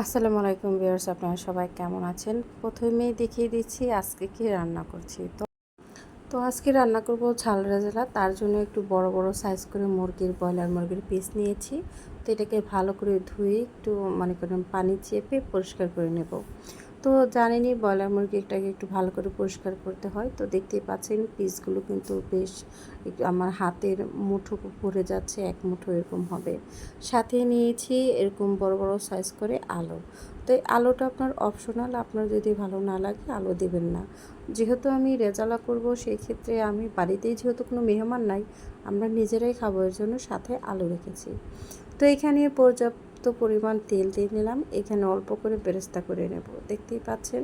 আসসালামু আলাইকুম ভিউয়ার্স, আপনারা সবাই কেমন আছেন? প্রথমেই দেখিয়ে দিচ্ছি আজকে কি রান্না করছি। তো তো আজকে রান্না করব ঝাল রাজলা। তার জন্য একটু বড় বড় সাইজ করে মুরগির, ব্রয়লার মুরগির পিস নিয়েছি। তো এটাকে ভালো করে ধুয়ে একটু মানে করেন পানি চেপে পরিষ্কার করে নেব। তো জানেনি ব্রয়লার মুরগিটাকে একটু ভালো করে পরিষ্কার করতে হয়। তো দেখতেই পাচ্ছেন পিসগুলো কিন্তু বেশ একটু আমার হাতের মুঠো পড়ে যাচ্ছে, এক মুঠো এরকম হবে। সাথে নিয়েছি এরকম বড় বড় সাইজ করে আলো। তো এই আলোটা আপনার অপশনাল আপনার যদি ভালো না লাগে আলো দেবেন না। যেহেতু আমি রেজালা করব সেই ক্ষেত্রে আমি বাড়িতেই যেহেতু কোনো মেহমান নাই, আমরা নিজেরাই খাব, এর জন্য সাথে আলু রেখেছি। তো এখানে পর্যাপ্ত পরিমাণ তেল দিয়ে নিলাম। এখানে অল্প করে বেরেস্তা করে নেব। দেখতেই পাচ্ছেন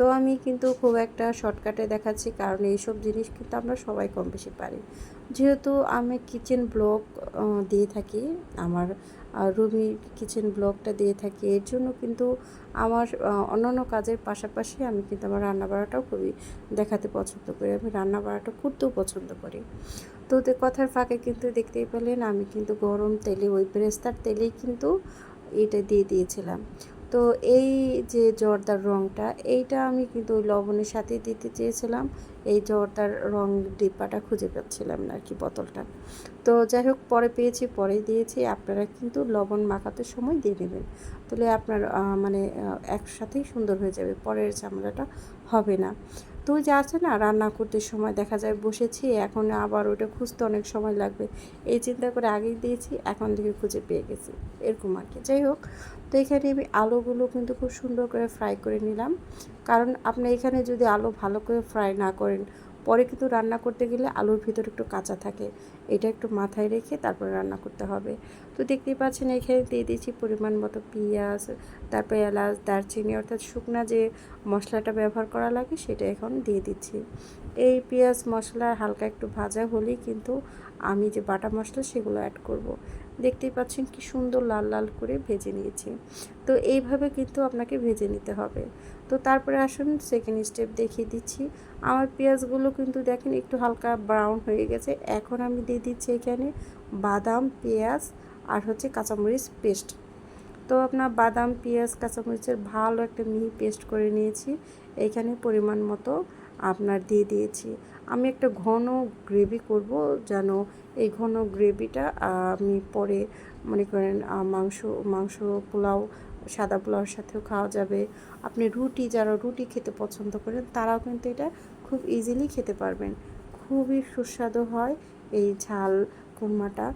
তো আমি কিন্তু খুব একটা শর্টকাটে দেখাচ্ছি, কারণ এইসব জিনিস কিন্তু আমরা সবাই কম বেশি পারি। যেহেতু আমি কিচেন ব্লগ দিয়ে থাকি, আমার রুমি কিচেন ব্লগটা দিয়ে থাকি, এর জন্য কিন্তু আমার অন্যান্য কাজের পাশাপাশি আমি কিন্তু আমার রান্না বাড়াটাও খুবই দেখাতে পছন্দ করি, আমি রান্না বাড়াটা করতেও পছন্দ করি। তো কথার ফাঁকে কিন্তু দেখতেই পেলেন, আমি কিন্তু গরম তেলে, ওই ব্রেস্তার তেলেই কিন্তু এটা দিয়ে দিয়েছিলাম। তো এই যে জর্দার রঙটা এইটা আমি কিন্তু ওই লবণের সাথে দিতে চেয়েছিলাম। এই জর্দার রং ডিব্বাটা খুঁজে পাচ্ছিলাম না আর কি বোতলটা। তো যাই হোক, পরে পেয়েছি পরে দিয়েছি। আপনারা কিন্তু লবণ মাখাতে সময় দিয়ে নেবেন। তাহলে আপনার মানে একসাথেই সুন্দর হয়ে যাবে, পরের চামড়াটা হবে না। তো যে আছে না, রান্না করতে সময় দেখা যায় বসেছি, এখন আবার ওটা খুঁজতে অনেক সময় লাগবে। এই চিন্তা করে আগেই দিয়েছি, এখন থেকে খুঁজে পেয়ে গেছি। এরকম আর কি। যাই হোক, তো এখানে আমি আলুগুলো কিন্তু খুব সুন্দর করে ফ্রাই করে নিলাম। কারণ আপনি এখানে যদি আলু ভালো করে ফ্রাই না করেন পরে কিন্তু রান্না করতে গেলে আলুর ভিতরে একটু কাঁচা থাকে। এটা একটু মাথায় রেখে তারপরে রান্না করতে হবে। তো দেখতেই পাচ্ছেন, এখানে দিয়ে দিয়েছি পরিমাণ মতো পেঁয়াজ, তারপরে এলাচ, দারচিনি, অর্থাৎ শুকনা যে মশলাটা ব্যবহার করা লাগে সেটা এখন দিয়ে দিচ্ছি। এই পেঁয়াজ মশলা হালকা একটু ভাজা হলেই কিন্তু আমি যে বাটা মশলা সেগুলো অ্যাড করব। দেখতেই পাচ্ছেন কি সুন্দর লাল লাল করে ভেজে নিয়েছি। তো এইভাবে কিন্তু আপনাকে ভেজে নিতে হবে। তো তারপরে আসুন সেকেন্ড স্টেপ দেখিয়ে দিচ্ছি। আমার পেঁয়াজগুলো কিন্তু দেখেন একটু হালকা ব্রাউন হয়ে গেছে। এখন আমি দিয়ে দিচ্ছি এখানে বাদাম, পেঁয়াজ আর হচ্ছে কাঁচামরিচ পেস্ট তো আপনার বাদাম, পেঁয়াজ, কাঁচামরিচের ভালো একটা মিহি পেস্ট করে নিয়েছি। এইখানে পরিমাণ মতো আপনার দিয়ে দিয়েছি। আমি একটা ঘন গ্রেভি করব যেন এই ঘন গ্রেভিটা আমি পরে মনে করেন মাংস মাংস পোলাও, সাদা পোলাওর সাথেও খাওয়া যাবে। আপনি রুটি, যারা রুটি খেতে পছন্দ করেন, তারাও কিন্তু এটা খুব ইজিলি খেতে পারবেন। খুবই সুস্বাদু হয় এই ঝাল কুরমাটা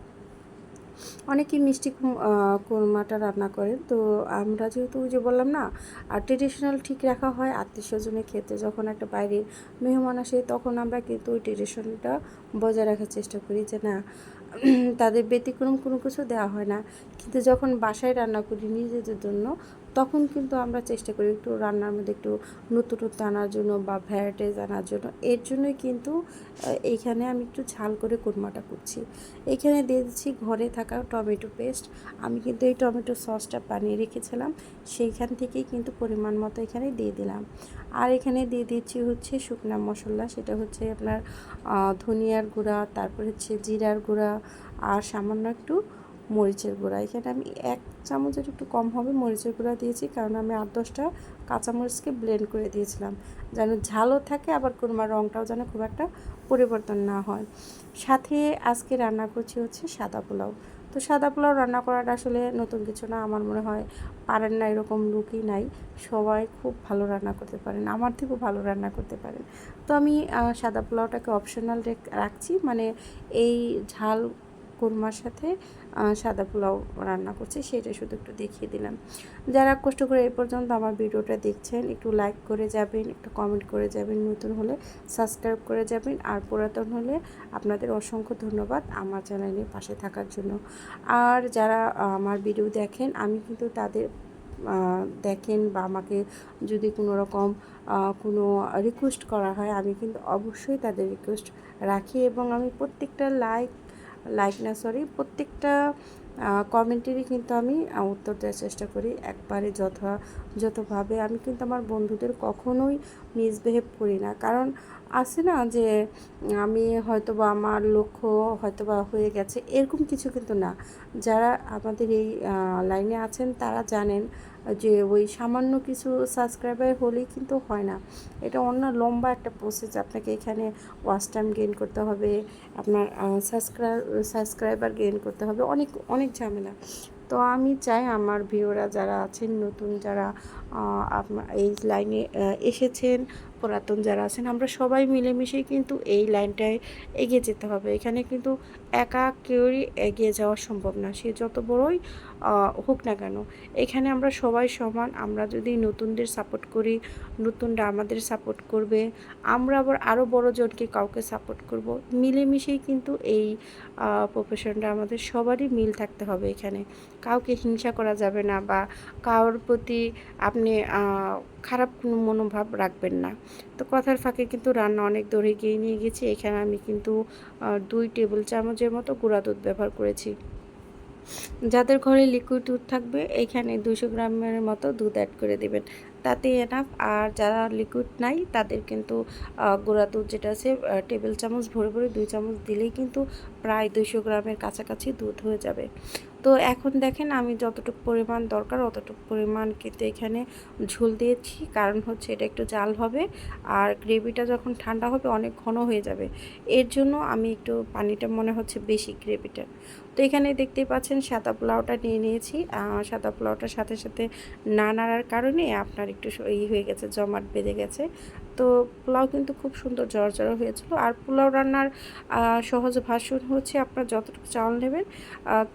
অনেকেই মিষ্টি কোরমাটা রান্না করেন তো আমরা যেহেতু ওই যে বললাম না, আর ট্রেডিশনাল ঠিক রাখা হয় আত্মীয় স্বজনের ক্ষেত্রে, যখন একটা বাইরের মেহমান আসে, তখন আমরা কিন্তু ওই ট্রেডিশনটা বজায় রাখার চেষ্টা করি যে না, তাদের ব্যতিক্রম কোনো কিছু দেওয়া হয় না। কিন্তু যখন বাসায় রান্না করি নিজেদের জন্য তখন কিন্তু আমরা চেষ্টা করি একটু রান্নার মধ্যে একটু নতুনত্ব আনার জন্য বা ভ্যারাইটিস আনার জন্য। এর জন্যই কিন্তু এইখানে আমি একটু ঝাল করে কোরমাটা করছি। এখানে দিয়ে দিচ্ছি ঘরে থাকা টমেটো পেস্ট আমি কিন্তু এই টমেটো সসটা বানিয়ে রেখেছিলাম, সেইখান থেকেই কিন্তু পরিমাণ মতো এখানে দিয়ে দিলাম। আর এখানে দিয়ে দিচ্ছি হচ্ছে শুকনা মশলা, সেটা হচ্ছে আপনার ধনিয়ার গুঁড়া, তারপর হচ্ছে জিরার গুঁড়া, আর সামান্য একটু মরিচের গুঁড়া। এখানে আমি এক চামচের একটু কম হবে মরিচের গুঁড়া দিয়েছি, কারণ আমি আট দশটা কাঁচামরিচকে ব্লেন্ড করে দিয়েছিলাম। যেন ঝালও থাকে, আবার কোরমার রঙটাও যেন খুব একটা পরিবর্তন না হয়। সাথে আজকে রান্না করছি হচ্ছে সাদা পোলাও। তো সাদা পোলাও রান্না করাটা আসলে নতুন কিছু না, আমার মনে হয় পারেন না, এরকম লুকই নাই। সবাই খুব ভালো রান্না করতে পারেন, আমার থেকেও ভালো রান্না করতে পারেন। তো আমি সাদা পোলাওটাকে অপশনাল রাখছি মানে এই ঝাল কোরমার সাথে সাদা পোলাও রান্না করছি, সেটা শুধু একটু দেখিয়ে দিলাম। যারা কষ্ট করে এই পর্যন্ত আমার ভিডিওটা দেখছেন, একটু লাইক করে যাবেন, একটু কমেন্ট করে যাবেন, নতুন হলে সাবস্ক্রাইব করে যাবেন, আর পুরাতন হলে আপনাদের অসংখ্য ধন্যবাদ আমার চ্যানেলের পাশে থাকার জন্য। আর যারা আমার ভিডিও দেখেন, আমি কিন্তু তাদের দেখেন বা আমাকে যদি কোনো রকম কোনো রিকোয়েস্ট করা হয়, আমি কিন্তু অবশ্যই তাদের রিকোয়েস্ট রাখি এবং আমি প্রত্যেকটা লাইক লাইক না সরি প্রত্যেকটা কমেন্টেরই কিন্তু আমি উত্তর দেওয়ার চেষ্টা করি। একবারে যথা যতভাবে আমি কিন্তু আমার বন্ধুদের কখনোই মিসবিহেভ করি না। কারণ আছে না যে, আমি হয়তো বা আমার লক্ষ্য হয়তো বা হয়ে গেছে, এরকম কিছু কিন্তু না। যারা আমাদের এই লাইনে আছেন, তারা জানেন যে, ওই সামান্য কিছু সাবস্ক্রাইবার হলেই কিন্তু হয় না। এটা অন্য লম্বা একটা প্রসেস আপনাকে এখানে ওয়াচ টাইম গেইন করতে হবে, আপনার সাবস্ক্রাইব সাবস্ক্রাইবার গেইন করতে হবে, অনেক অনেক ঝামেলা। তো আমি চাই আমার ভিউরা যারা আছেন নতুন যারা এই লাইনে এসেছেন পুরাতন যারা আছেন, আমরা সবাই মিলেমিশেই কিন্তু এই লাইনটায় এগিয়ে যেতে হবে। এখানে কিন্তু একা কেউই এগিয়ে যাওয়া সম্ভব না। সে যত বড়ই হোক না কেন, এখানে আমরা সবাই সমান। আমরা যদি নতুনদের সাপোর্ট করি, নতুনরা আমাদের সাপোর্ট করবে, আমরা আবার আরও বড়জনকে কাউকে সাপোর্ট করব, মিলেমিশেই কিন্তু এই প্রফেশনটা আমাদের সবারই মিল থাকতে হবে এখানে। কাউকে হিংসা করা যাবে না বা কারোর প্রতি আপনি খারাপ কোনো মনোভাব রাখবেন না। তো কথার ফাঁকে কিন্তু রান্না অনেক দূরে গিয়ে নিয়ে গেছি। এখানে আমি কিন্তু দুই টেবিল চামচের মতো গুঁড়া দুধ ব্যবহার করেছি। যাদের ঘরে লিকুইড দুধ থাকবে, এখানে দুশো গ্রামের মতো দুধ অ্যাড করে দেবেন। তাতে এনাফ আর যারা লিকুইড নাই, তাদের কিন্তু গোড়া দুধ যেটা আছে টেবিল চামচ ভরে ভরে দুই চামচ দিলেই কিন্তু প্রায় দুইশো গ্রামের কাছাকাছি দুধ হয়ে যাবে। তো এখন দেখেন আমি যতটুকু পরিমাণ দরকার অতটুকু পরিমাণ কিন্তু এখানে ঝোল দিয়েছি। কারণ হচ্ছে এটা একটু জাল হবে আর গ্রেভিটা যখন ঠান্ডা হবে অনেক ঘন হয়ে যাবে। এর জন্য আমি একটু পানিটা মনে হচ্ছে বেশি গ্রেভিটা। তো এখানে দেখতেই পাচ্ছেন সাদা পোলাওটা নিয়ে নিয়েছি। সাদা পোলাওটার সাথে সাথে না নাড়ার কারণে আপনার একটু ই হয়ে গেছে, জমাট বেঁধে গেছে। তো পোলাও কিন্তু খুব সুন্দর জড়জড়ো হয়েছিল। আর পোলাও রান্নার সহজ ভাষণ হচ্ছে আপনার যতটুকু চাউল নেবেন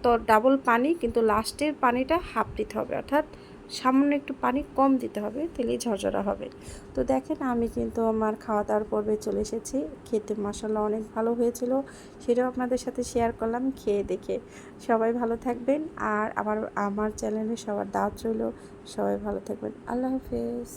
তো ডাবল পানি, কিন্তু লাস্টের পানিটা হাফ দিতে হবে, অর্থাৎ সামান্য একটু পানি কম দিতে হবে তেলে ঝরঝরা হবে। তো দেখেন, আমি কিন্তু আমার খাওয়া দাওয়ার পর্বে চলে এসেছি। খেতে মশলা অনেক ভালো হয়েছিল, সেটাও আপনাদের সাথে শেয়ার করলাম, খেয়ে দেখে। সবাই ভালো থাকবেন, আর আমার আমার চ্যানেলে সবার দাওয়াত রইল, সবাই ভালো থাকবেন। আল্লাহ হাফেজ।